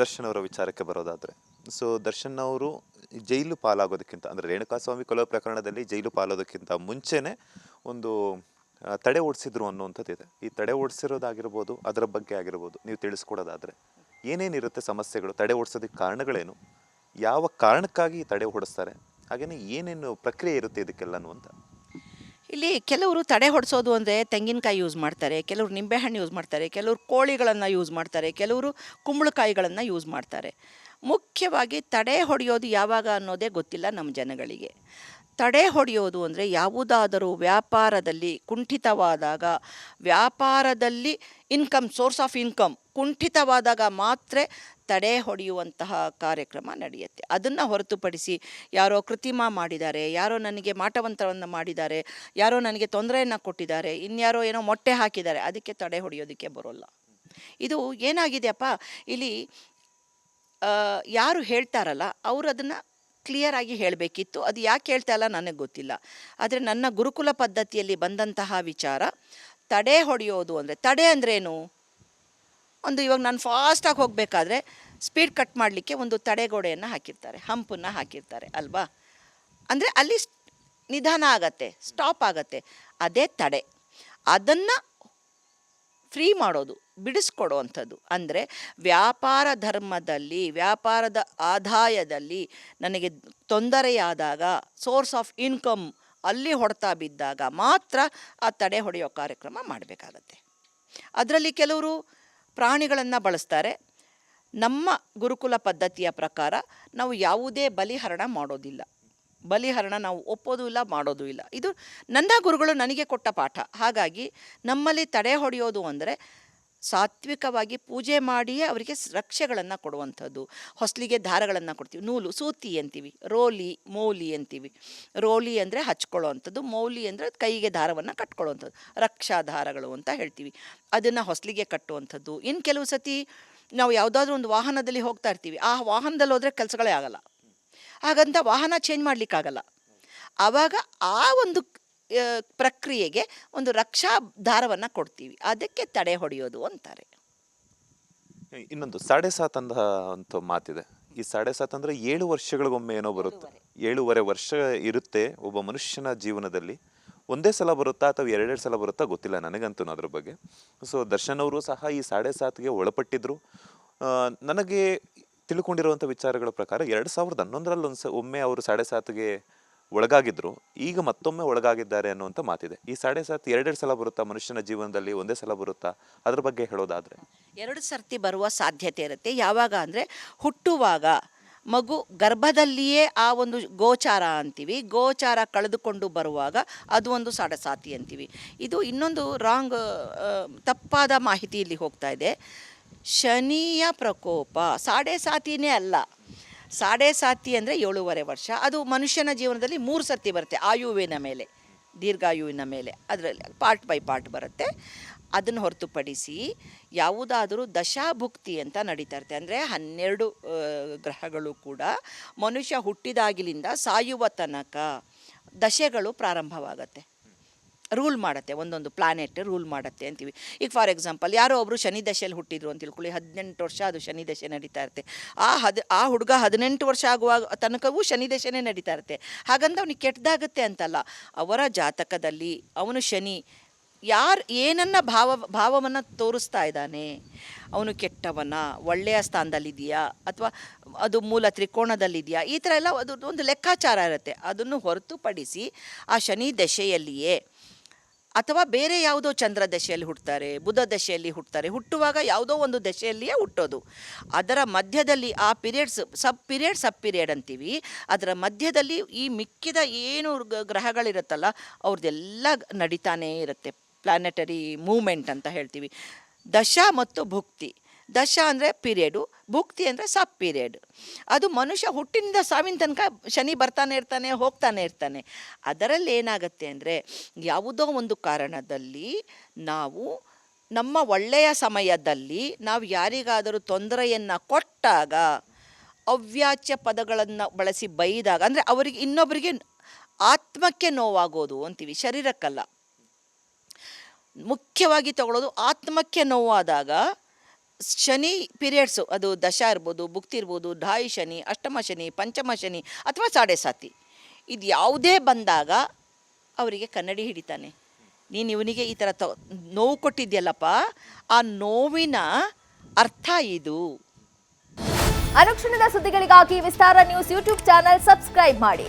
ದರ್ಶನ್ ಅವರ ವಿಚಾರಕ್ಕೆ ಬರೋದಾದರೆ. ಸೊ ದರ್ಶನ್ ಅವರು ಜೈಲು ಪಾಲಾಗೋದಕ್ಕಿಂತ, ಅಂದರೆ ರೇಣುಕಾಸ್ವಾಮಿ ಕೊಲೆ ಪ್ರಕರಣದಲ್ಲಿ ಜೈಲು ಪಾಲೋದಕ್ಕಿಂತ ಮುಂಚೆನೇ ಒಂದು ತಡೆ ಓಡಿಸಿದ್ರು ಅನ್ನುವಂಥದ್ದಿದೆ ಈ ತಡೆ ಓಡಿಸಿರೋದಾಗಿರ್ಬೋದು, ಅದರ ಬಗ್ಗೆ ಆಗಿರ್ಬೋದು, ನೀವು ತಿಳಿಸ್ಕೊಡೋದಾದರೆ, ಏನೇನಿರುತ್ತೆ ಸಮಸ್ಯೆಗಳು, ತಡೆ ಓಡಿಸೋದಕ್ಕೆ ಕಾರಣಗಳೇನು, ಯಾವ ಕಾರಣಕ್ಕಾಗಿ ತಡೆ ಓಡಿಸ್ತಾರೆ ಹಾಗೆಯೇ ಏನೇನು ಪ್ರಕ್ರಿಯೆ ಇರುತ್ತೆ ಇದಕ್ಕೆಲ್ಲ ಅಂತ. ಇಲ್ಲಿ ಕೆಲವರು ತಡೆ ಹೊಡೆಸೋದು ಅಂದರೆ ತೆಂಗಿನಕಾಯಿ ಯೂಸ್ ಮಾಡ್ತಾರೆ, ಕೆಲವರು ನಿಂಬೆಹಣ್ಣು ಯೂಸ್ ಮಾಡ್ತಾರೆ, ಕೆಲವರು ಕೋಳಿಗಳನ್ನು ಯೂಸ್ ಮಾಡ್ತಾರೆ, ಕೆಲವರು ಕುಂಬಳಕಾಯಿಗಳನ್ನು ಯೂಸ್ ಮಾಡ್ತಾರೆ. ಮುಖ್ಯವಾಗಿ ತಡೆ ಹೊಡೆಯೋದು ಯಾವಾಗ ಅನ್ನೋದೇ ಗೊತ್ತಿಲ್ಲ ನಮ್ಮ ಜನಗಳಿಗೆ. ತಡೆ ಹೊಡೆಯೋದು ಅಂದರೆ ಯಾವುದಾದರೂ ವ್ಯಾಪಾರದಲ್ಲಿ ಕುಂಠಿತವಾದಾಗ, ವ್ಯಾಪಾರದಲ್ಲಿ ಇನ್ಕಮ್ ಸೋರ್ಸ್ ಆಫ್ ಇನ್ಕಮ್ ಕುಂಠಿತವಾದಾಗ ಮಾತ್ರ ತಡೆ ಹೊಡೆಯುವಂತಹ ಕಾರ್ಯಕ್ರಮ ನಡೆಯುತ್ತೆ. ಅದನ್ನು ಹೊರತುಪಡಿಸಿ ಯಾರೋ ಕೃತಿಮ ಮಾಡಿದ್ದಾರೆ, ಯಾರೋ ನನಗೆ ಮಾಟವಂತರವನ್ನು ಮಾಡಿದ್ದಾರೆ, ಯಾರೋ ನನಗೆ ತೊಂದರೆಯನ್ನು ಕೊಟ್ಟಿದ್ದಾರೆ, ಇನ್ಯಾರೋ ಏನೋ ಮೊಟ್ಟೆ ಹಾಕಿದ್ದಾರೆ, ಅದಕ್ಕೆ ತಡೆ ಹೊಡೆಯೋದಕ್ಕೆ ಬರೋಲ್ಲ. ಇದು ಏನಾಗಿದೆಯಪ್ಪ, ಇಲ್ಲಿ ಯಾರು ಹೇಳ್ತಾರಲ್ಲ ಅವರು ಅದನ್ನು ಕ್ಲಿಯರಾಗಿ ಹೇಳಬೇಕಿತ್ತು. ಅದು ಯಾಕೆ ಹೇಳ್ತಾ ಇಲ್ಲ ನನಗೆ ಗೊತ್ತಿಲ್ಲ. ಆದರೆ ನನ್ನ ಗುರುಕುಲ ಪದ್ಧತಿಯಲ್ಲಿ ಬಂದಂತಹ ವಿಚಾರ, ತಡೆ ಹೊಡೆಯೋದು ಅಂದರೆ, ತಡೆ ಅಂದ್ರೇನು? ಒಂದು ಇವಾಗ ನಾನು ಫಾಸ್ಟಾಗಿ ಹೋಗಬೇಕಾದ್ರೆ ಸ್ಪೀಡ್ ಕಟ್ ಮಾಡಲಿಕ್ಕೆ ಒಂದು ತಡೆಗೋಡೆಯನ್ನು ಹಾಕಿರ್ತಾರೆ, ಹಂಪನ್ನು ಹಾಕಿರ್ತಾರೆ ಅಲ್ವಾ? ಅಂದರೆ ಅಲ್ಲಿ ನಿಧಾನ ಆಗತ್ತೆ ಸ್ಟಾಪ್ ಆಗತ್ತೆ. ಅದೇ ತಡೆ. ಅದನ್ನು ಫ್ರೀ ಮಾಡೋದು, ಬಿಡಿಸ್ಕೊಡುವಂಥದ್ದು. ಅಂದರೆ ವ್ಯಾಪಾರ ಧರ್ಮದಲ್ಲಿ, ವ್ಯಾಪಾರದ ಆದಾಯದಲ್ಲಿ ನನಗೆ ತೊಂದರೆಯಾದಾಗ ಸೋರ್ಸ್ ಆಫ್ ಇನ್ಕಮ್ ಅಲ್ಲಿ ಹೊಡೆತ ಬಿದ್ದಾಗ ಮಾತ್ರ ಆ ತಡೆ ಹೊಡೆಯೋ ಕಾರ್ಯಕ್ರಮ ಮಾಡಬೇಕಾಗತ್ತೆ. ಅದರಲ್ಲಿ ಕೆಲವರು ಪ್ರಾಣಿಗಳನ್ನು ಬಳಸ್ತಾರೆ. ನಮ್ಮ ಗುರುಕುಲ ಪದ್ಧತಿಯ ಪ್ರಕಾರ ನಾವು ಯಾವುದೇ ಬಲಿಹರಣ ಮಾಡೋದಿಲ್ಲ. ಬಲಿಹರಣ ನಾವು ಒಪ್ಪೋದು ಇಲ್ಲ, ಮಾಡೋದು ಇಲ್ಲ. ಇದು ನನ್ನ ಗುರುಗಳು ನನಗೆ ಕೊಟ್ಟ ಪಾಠ. ಹಾಗಾಗಿ ನಮ್ಮಲ್ಲಿ ತಡೆ ಹೊಡೆಯೋದು ಅಂದರೆ ಸಾತ್ವಿಕವಾಗಿ ಪೂಜೆ ಮಾಡಿಯೇ ಅವರಿಗೆ ರಕ್ಷೆಗಳನ್ನು ಕೊಡುವಂಥದ್ದು. ಹೊಸಲಿಗೆ ದಾರಗಳನ್ನು ಕೊಡ್ತೀವಿ. ನೂಲು, ಸೂತಿ ಅಂತೀವಿ. ರೋಲಿ, ಮೌಲಿ ಅಂತೀವಿ. ರೋಲಿ ಅಂದರೆ ಹಚ್ಕೊಳ್ಳೋವಂಥದ್ದು. ಮೌಲಿ ಅಂದರೆ ಕೈಗೆ ದಾರವನ್ನು ಕಟ್ಕೊಳ್ಳೋವಂಥದ್ದು. ರಕ್ಷಾ ದಾರಗಳು ಅಂತ ಹೇಳ್ತೀವಿ. ಅದನ್ನು ಹೊಸಲಿಗೆ ಕಟ್ಟುವಂಥದ್ದು. ಇನ್ನು ಕೆಲವು ಸತಿ ನಾವು ಯಾವುದಾದ್ರೂ ಒಂದು ವಾಹನದಲ್ಲಿ ಹೋಗ್ತಾ ಇರ್ತೀವಿ. ಆ ವಾಹನದಲ್ಲಿ ಹೋದರೆ ಕೆಲಸಗಳೇ ಆಗಲ್ಲ. ಹಾಗಂತ ವಾಹನ ಚೇಂಜ್ ಮಾಡಲಿಕ್ಕಾಗಲ್ಲ. ಆವಾಗ ಆ ಒಂದು ಪ್ರಕ್ರಿಯೆಗೆ ಒಂದು ರಕ್ಷಾ ದಾರವನ್ನು ಕೊಡ್ತೀವಿ. ಅದಕ್ಕೆ ತಡೆ ಹೊಡೆಯೋದು ಅಂತಾರೆ. ಇನ್ನೊಂದು ಸಾಡೆ ಸಾತ್ ಅಂದ ಅಂತ ಮಾತಿದೆ. ಈ ಸಾಡೆ ಸಾತ್ ಅಂದ್ರೆ ಏಳು ವರ್ಷಗಳಿಗೊಮ್ಮೆ ಏನೋ ಬರುತ್ತೆ. ಏಳೂವರೆ. ವರ್ಷ ಇರುತ್ತೆ ಒಬ್ಬ ಮನುಷ್ಯನ ಜೀವನದಲ್ಲಿ. ಒಂದೇ ಸಲ ಬರುತ್ತಾ ಅಥವಾ ಎರಡೆರಡು ಸಲ ಬರುತ್ತಾ ಗೊತ್ತಿಲ್ಲ ನನಗಂತೂ ಅದ್ರ ಬಗ್ಗೆ. ಸೊ ದರ್ಶನ್ ಅವರು ಸಹ ಈ ಸಾಡೆ ಸಾತ್ಗೆ ಒಳಪಟ್ಟಿದ್ರು. ನನಗೆ ತಿಳ್ಕೊಂಡಿರುವಂಥ ವಿಚಾರಗಳ ಪ್ರಕಾರ ಎರಡು ಸಾವಿರದ ಹನ್ನೊಂದರಲ್ಲಿ ಒಂದು ಸ ಒಮ್ಮೆ ಅವರು ಸಾಡೆ ಸಾತ್ಗೆ ಒಳಗಾಗಿದ್ರು, ಈಗ ಮತ್ತೊಮ್ಮೆ ಒಳಗಾಗಿದ್ದಾರೆ ಅನ್ನುವಂಥ ಮಾತಿದೆ. ಈ ಸಾಡೆ ಸಾತ್ ಎರಡೆರಡು ಸಲ ಬರುತ್ತಾ ಮನುಷ್ಯನ ಜೀವನದಲ್ಲಿ, ಒಂದೇ ಸಲ ಬರುತ್ತಾ? ಅದ್ರ ಬಗ್ಗೆ ಹೇಳೋದಾದರೆ. ಎರಡು ಸರ್ತಿ ಬರುವ ಸಾಧ್ಯತೆ ಇರುತ್ತೆ. ಯಾವಾಗ ಅಂದರೆ, ಹುಟ್ಟುವಾಗ. ಮಗು ಗರ್ಭದಲ್ಲಿಯೇ ಆ ಒಂದು ಗೋಚಾರ ಅಂತೀವಿ. ಗೋಚಾರ ಕಳೆದುಕೊಂಡು ಬರುವಾಗ ಅದು ಒಂದು ಸಾಡಸಾತಿ ಅಂತೀವಿ. ಇದು ಇನ್ನೊಂದು ರಾಂಗ್ ತಪ್ಪಾದ ಮಾಹಿತಿ ಇಲ್ಲಿ ಹೋಗ್ತಾ ಇದೆ. ಶನಿಯ ಪ್ರಕೋಪ ಸಾಡೆ ಸಾತಿನೇ ಅಲ್ಲ. ಸಾಡೆ ಸಾತಿ ಅಂದರೆ ಏಳೂವರೆ ವರ್ಷ. ಅದು ಮನುಷ್ಯನ ಜೀವನದಲ್ಲಿ ಮೂರು ಸರ್ತಿ ಬರುತ್ತೆ, ಆಯುವಿನ ಮೇಲೆ, ದೀರ್ಘಾಯುವಿನ ಮೇಲೆ. ಅದರಲ್ಲಿ ಪಾರ್ಟ್ ಬೈ ಪಾರ್ಟ್ ಬರುತ್ತೆ. ಅದನ್ನು ಹೊರತುಪಡಿಸಿ ಯಾವುದಾದರೂ ದಶಾಭುಕ್ತಿ ಅಂತ ನಡೀತಾ ಇರುತ್ತೆ. ಅಂದರೆ ಹನ್ನೆರಡು ಗ್ರಹಗಳು ಕೂಡ ಮನುಷ್ಯ ಹುಟ್ಟಿದಾಗಿಲಿಂದ ಸಾಯುವ ತನಕ ದಶೆಗಳು ಪ್ರಾರಂಭವಾಗತ್ತೆ. ರೂಲ್ ಮಾಡುತ್ತೆ, ಒಂದೊಂದು ಪ್ಲಾನೆಟ್ ರೂಲ್ ಮಾಡುತ್ತೆ ಅಂತೀವಿ. ಈಗ ಫಾರ್ ಎಕ್ಸಾಂಪಲ್ ಯಾರೋ ಒಬ್ಬರು ಶನಿ ದಶೆಯಲ್ಲಿ ಹುಟ್ಟಿದ್ರು ಅಂತ ತಿಳ್ಕೊಳ್ಳಿ, ಹದಿನೆಂಟು ವರ್ಷ ಅದು ಶನಿ ದಶೆ ನಡೀತಾ ಇರುತ್ತೆ. ಆ ಹದ್, ಆ ಹುಡುಗ ಹದಿನೆಂಟು ವರ್ಷ ಆಗುವಾಗ ತನಕವೂ ಶನಿ ದಶೆನೇ ನಡೀತಾ ಇರುತ್ತೆ. ಹಾಗಂತ ಅವನಿಗೆ ಕೆಟ್ಟದಾಗುತ್ತೆ ಅಂತಲ್ಲ. ಅವರ ಜಾತಕದಲ್ಲಿ ಅವನು ಶನಿ, ಯಾರು ಏನನ್ನ ಭಾವ, ಭಾವವನ್ನು ತೋರಿಸ್ತಾ ಇದ್ದಾನೆ, ಅವನು ಕೆಟ್ಟವನ, ಒಳ್ಳೆಯ ಸ್ಥಾನದಲ್ಲಿದೆಯಾ ಅಥವಾ ಅದು ಮೂಲ ತ್ರಿಕೋಣದಲ್ಲಿದೆಯಾ ಈ ಥರ ಎಲ್ಲ ಅದು ಒಂದು ಲೆಕ್ಕಾಚಾರ ಇರುತ್ತೆ. ಅದನ್ನು ಹೊರತುಪಡಿಸಿ ಆ ಶನಿ ದಶೆಯಲ್ಲಿಯೇ ಅಥವಾ ಬೇರೆ ಯಾವುದೋ ಚಂದ್ರ ದಶೆಯಲ್ಲಿ ಹುಟ್ಟುತ್ತಾರೆ ಬುಧ ದಶೆಯಲ್ಲಿ ಹುಟ್ಟುತ್ತಾರೆ ಹುಟ್ಟುವಾಗ ಯಾವುದೋ ಒಂದು ದಶೆಯಲ್ಲಿಯೇ ಹುಟ್ಟೋದು. ಅದರ ಮಧ್ಯದಲ್ಲಿ ಆ periods, sub period sub period ಅಂತೀವಿ. ಅದರ ಮಧ್ಯದಲ್ಲಿ ಈ ಮಿಕ್ಕಿದ ಏನು ಗ್ರಹಗಳಿರುತ್ತಲ್ಲ, ಅವ್ರದ್ದೆಲ್ಲ ನಡೀತಾನೇ ಇರುತ್ತೆ. ಪ್ಲಾನೆಟರಿ ಮೂಮೆಂಟ್ ಅಂತ ಹೇಳ್ತೀವಿ. ದಶ ಮತ್ತು ಭುಕ್ತಿ. ದಶ ಅಂದರೆ ಪೀರಿಯಡು ಭುಕ್ತಿ ಅಂದರೆ ಸಬ್ ಪೀರಿಯಡ್ ಅದು ಮನುಷ್ಯ ಹುಟ್ಟಿನಿಂದ ಸಾವಿನ ತನಕ ಶನಿ ಬರ್ತಾನೆ ಇರ್ತಾನೆ, ಹೋಗ್ತಾನೆ ಇರ್ತಾನೆ. ಅದರಲ್ಲಿ ಏನಾಗುತ್ತೆ ಅಂದರೆ ಯಾವುದೋ ಒಂದು ಕಾರಣದಲ್ಲಿ ನಾವು ನಮ್ಮ ಒಳ್ಳೆಯ ಸಮಯದಲ್ಲಿ ನಾವು ಯಾರಿಗಾದರೂ ತೊಂದರೆಯನ್ನು ಕೊಟ್ಟಾಗ, ಅವ್ಯಾಚ್ಯ ಪದಗಳನ್ನು ಬಳಸಿ ಬೈದಾಗ, ಅಂದರೆ ಅವರಿಗೆ ಇನ್ನೊಬ್ಬರಿಗೆ ಆತ್ಮಕ್ಕೆ ನೋವಾಗೋದು ಅಂತೀವಿ, ಶರೀರಕ್ಕಲ್ಲ. ಮುಖ್ಯವಾಗಿ ತಗೊಳ್ಳೋದು ಆತ್ಮಕ್ಕೆ ನೋವಾದಾಗ ಶನಿ ಪೀರಿಯಡ್ಸು ಅದು ದಶ ಇರ್ಬೋದು, ಭುಕ್ತಿ ಇರ್ಬೋದು, ಢಾಯಿ ಶನಿ, ಅಷ್ಟಮ ಶನಿ, ಪಂಚಮ ಶನಿ ಅಥವಾ ಸಾಡೆ ಸಾತಿ. ಇದು ಯಾವುದೇ ಬಂದಾಗ ಅವರಿಗೆ ಕನ್ನಡಿ ಹಿಡಿತಾನೆ. ನೀನು ಇವನಿಗೆ ಈ ಥರ ತ, ನೋವು ಕೊಟ್ಟಿದ್ಯಲ್ಲಪ್ಪ, ಆ ನೋವಿನ ಅರ್ಥ ಇದು. ಅನುಕ್ಷಣದ ಸುದ್ದಿಗಳಿಗಾಗಿ Vistara news YouTube channel subscribe ಮಾಡಿ.